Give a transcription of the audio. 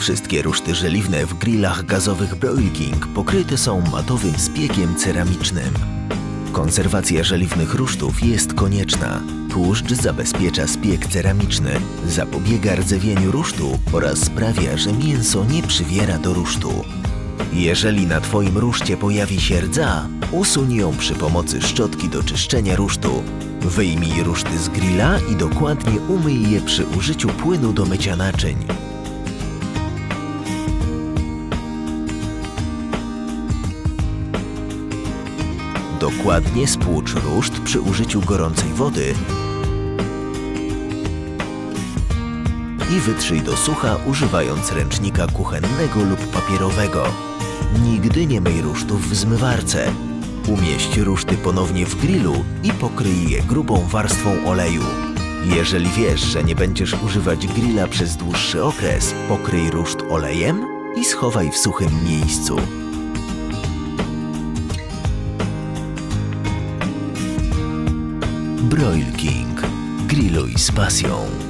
Wszystkie ruszty żeliwne w grillach gazowych Broil King pokryte są matowym spiegiem ceramicznym. Konserwacja żeliwnych rusztów jest konieczna. Tłuszcz zabezpiecza spieg ceramiczny, zapobiega rdzewieniu rusztu oraz sprawia, że mięso nie przywiera do rusztu. Jeżeli na Twoim ruszcie pojawi się rdza, usuń ją przy pomocy szczotki do czyszczenia rusztu. Wyjmij ruszty z grilla i dokładnie umyj je przy użyciu płynu do mycia naczyń. Dokładnie spłucz ruszt przy użyciu gorącej wody i wytrzyj do sucha używając ręcznika kuchennego lub papierowego. Nigdy nie myj rusztów w zmywarce. Umieść ruszty ponownie w grillu i pokryj je grubą warstwą oleju. Jeżeli wiesz, że nie będziesz używać grilla przez dłuższy okres, pokryj ruszt olejem i schowaj w suchym miejscu. Broil King. Grilluj z pasją.